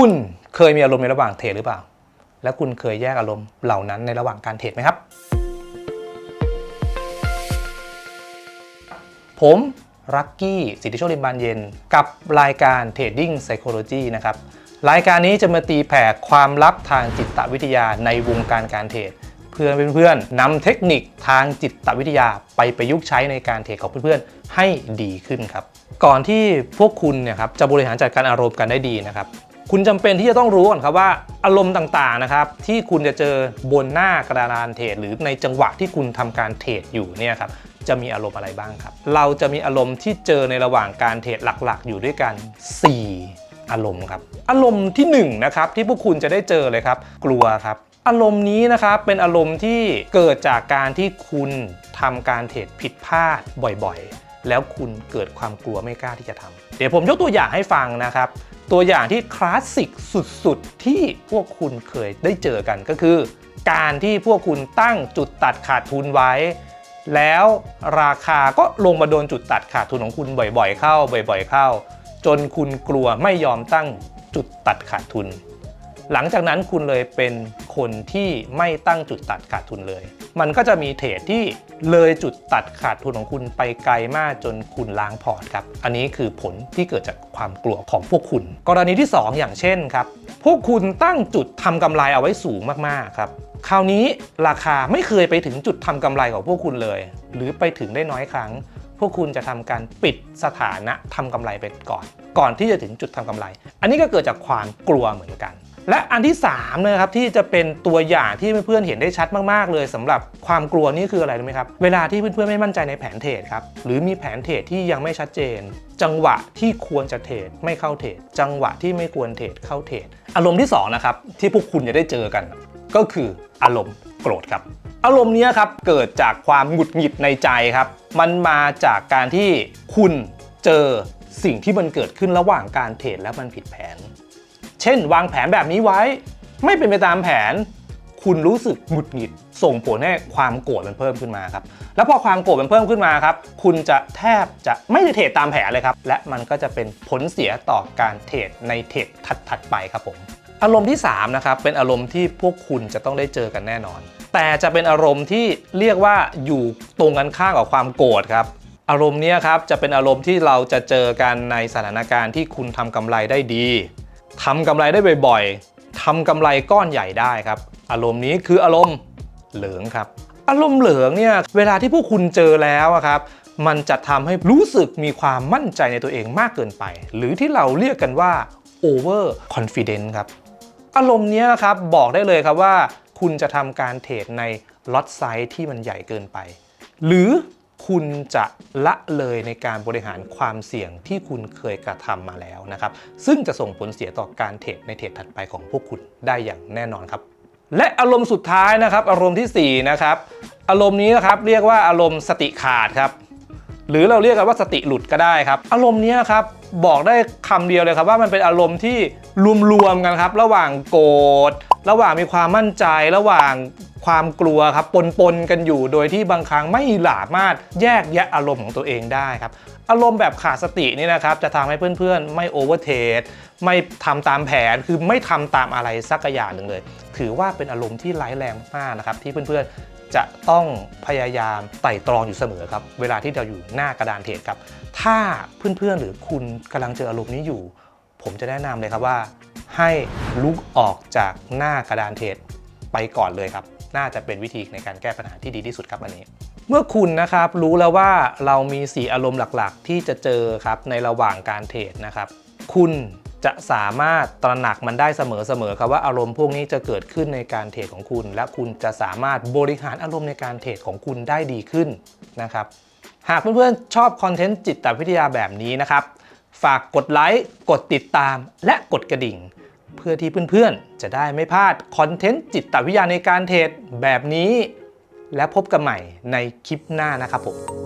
คุณเคยมีอารมณ์ในระหว่างเทรดหรือเปล่า แล้วคุณเคยแยกอารมณ์เหล่านั้นในระหว่างการเทรดไหมครับ ผมรักกี้สิทธิโชคลิมบานเย็น กับรายการ Trading Psychology นะครับ รายการนี้จะมาตีแผ่ความลับทางจิตวิทยาในวงการการเทรดเพื่อนเพื่อนๆนำเทคนิคทางจิตวิทยาไปประยุกต์ใช้ในการเทรดของเพื่อนๆให้ดีขึ้นครับ ก่อนที่พวกคุณเนี่ยครับจะบริหารจัดการอารมณ์กันได้ดีนะครับ คุณจำเป็นที่จะต้องรู้ก่อนครับว่าอารมณ์ต่างๆนะครับที่คุณจะเจอบนหน้ากระดานเทรดหรือในจังหวะที่คุณทำการเทรดอยู่เนี่ยครับจะมีอารมณ์อะไรบ้างครับ เราจะมีอารมณ์ที่เจอในระหว่างการเทรดหลักๆ อยู่ด้วยกัน 4 อารมณ์ครับ อารมณ์ที่1นงนะครับที่พวกคุณจะได้เจอเลยครับ กลัวครับอารมณ์นี้นะครับเป็นอารมณ์ที่เกิดจากการที่คุณทำการเทรดผิดพลาดบ่อยๆ แล้วคุณเกิดความกลัวไม่กล้าที่จะทำเดี๋ยวผมยกตัวอย่างให้ฟังนะครับ ตัวอย่างที่คลาสสิกสุดๆ ที่พวกคุณเคยได้เจอกันก็คือ การที่พวกคุณตั้งจุดตัดขาดทุนไว้ แล้วราคาก็ลงมาโดนจุดตัดขาดทุนของคุณบ่อยๆ เข้า บ่อย ๆ เข้า จนคุณกลัวไม่ยอมตั้งจุดตัดขาดทุน หลังจากนั้นคุณเลยเป็น คนที่ไม่ตั้งจุดตัดขาดทุนเลย มันก็จะมีเทรดที่เลยจุดตัดขาดทุนของคุณไปไกลมากจนคุณล้างพอร์ตครับ อันนี้คือผลที่เกิดจากความกลัวของพวกคุณ กรณีที่ 2 อย่างเช่นครับ พวกคุณตั้งจุดทำกำไรเอาไว้สูงมากๆครับ คราวนี้ราคาไม่เคยไปถึงจุดทำกำไรของพวกคุณเลย หรือไปถึงได้น้อยครั้ง พวกคุณจะทำการปิดสถานะทำกำไรไปก่อน ก่อนที่จะถึงจุดทำกำไร อันนี้ก็เกิดจากความกลัวเหมือนกัน และอันที่3นะครับที่จะเป็นตัวอย่างที่เพื่อนๆเห็นได้ชัดมากๆเลยสำหรับความกลัวนี่คืออะไรรู้ไหมครับเวลาที่เพื่อนๆไม่มั่นใจในแผนเทรดครับหรือมีแผนเทรดที่ยังไม่ชัดเจน จังหวะที่ควรจะเทรดไม่เข้าเทรดจังหวะที่ไม่ควรเทรดเข้าเทรดอารมณ์ที่สองนะครับที่พวกคุณจะได้เจอกัน ก็คืออารมณ์โกรธครับอารมณ์นี้ครับเกิดจากความหงุดหงิดในใจครับ มันมาจากการที่คุณเจอสิ่งที่มันเกิดขึ้นระหว่างการเทรดแล้วมันผิดแผน เช่น วางแผนแบบนี้ไว้ ไม่เป็นไปตามแผน คุณรู้สึกหงุดหงิด ส่งผลให้ความโกรธมันเพิ่มขึ้นมาครับ แล้วพอความโกรธมันเพิ่มขึ้นมาครับ คุณจะแทบจะไม่ได้เทรดตามแผนเลยครับ และมันก็จะเป็นผลเสียต่อการเทรดในเทรดถัดๆไปครับผมอารมณ์ที่3นะครับเป็นอารมณ์ที่พวกคุณจะต้องได้เจอกันแน่นอน แต่จะเป็นอารมณ์ที่เรียกว่าอยู่ตรงกันข้ามกับความโกรธครับอารมณ์นี้ครับจะเป็นอารมณ์ที่เราจะเจอกันในสถานการณ์ที่คุณทำกำไรได้ดี ทำกำไรได้บ่อยๆทำกำไรก้อนใหญ่ได้ครับ อารมณ์นี้คืออารมณ์เหลืองครับ อารมณ์เหลืองเนี่ยเวลาที่พวกคุณเจอแล้วครับมันจะทำให้รู้สึกมีความมั่นใจในตัวเองมากเกินไป หรือที่เราเรียกกันว่า over confidence ครับ อารมณ์นี้ยครับบอกได้เลยครับว่า คุณจะทำการเทรดในล็อตไซส์ที่มันใหญ่เกินไป หรือ คุณจะละเลยในการบริหารความเสี่ยงที่คุณเคยกระทำมาแล้วนะครับ ซึ่งจะส่งผลเสียต่อการเทรดในเทรดถัดไปของพวกคุณได้อย่างแน่นอนครับ และอารมณ์สุดท้ายนะครับ อารมณ์ทีสี่4นะครับอารมณ์นี้นะครับเรียกว่าอารมณ์สติขาดครับหรือเราเรียกกันว่าสติหลุดก็ได้ครับ อารมณ์นี้ยครับบอกได้คำเดียวเลยครับว่ามันเป็นอารมณ์ที่รวมๆกันครับ ระหว่างโกรธระหว่างมีความมั่นใจ ระหว่าง ความกลัวครับปนๆกันอยู่โดยที่บางครั้งไม่สามารถแยกแยะอารมณ์ของตัวเองได้ครับอารมณ์แบบขาดสตินี่นะครับจะทำให้เพื่อนๆ ไม่โอเวอร์เทรดไม่ทำตามแผนคือไม่ทำตามอะไรสักอย่างหนึ่งเลย ถือว่าเป็นอารมณ์ที่ร้ายแรงมากนะครับที่เพื่อนๆจะต้องพยายามไต่ตรองอยู่เสมอครับเวลาที่เราอยู่หน้ากระดานเทรดครับถ้าเพื่อนๆหรือคุณกำลังเจออารมณ์นี้อยู่ ผมจะแนะนำเลยครับว่า ให้ลุกออกจากหน้ากระดานเทรดไปก่อนเลยครับ น่าจะเป็นวิธีในการแก้ปัญหาที่ดีที่สุดครับอันนี้ เมื่อคุณนะครับรู้แล้วว่าเรามีสีอารมณ์หลักๆ ที่จะเจอครับในระหว่างการเทรดนะครับคุณจะสามารถตระหนักมันได้เสมอๆครับว่าอารมณ์พวกนี้จะเกิดขึ้นในการเทรดของคุณ และคุณจะสามารถบริหารอารมณ์ในการเทรดของคุณได้ดีขึ้นนะครับหากเพื่อนๆชอบคอนเทนต์จิตวิทยาแบบนี้นะครับ ฝากกดไลค์กดติดตามและกดกระดิ่ง เพื่อที่เพื่อนๆ จะได้ไม่พลาดคอนเทนต์จิตวิทยาในการเทรดแบบนี้ และพบกันใหม่ในคลิปหน้านะครับผม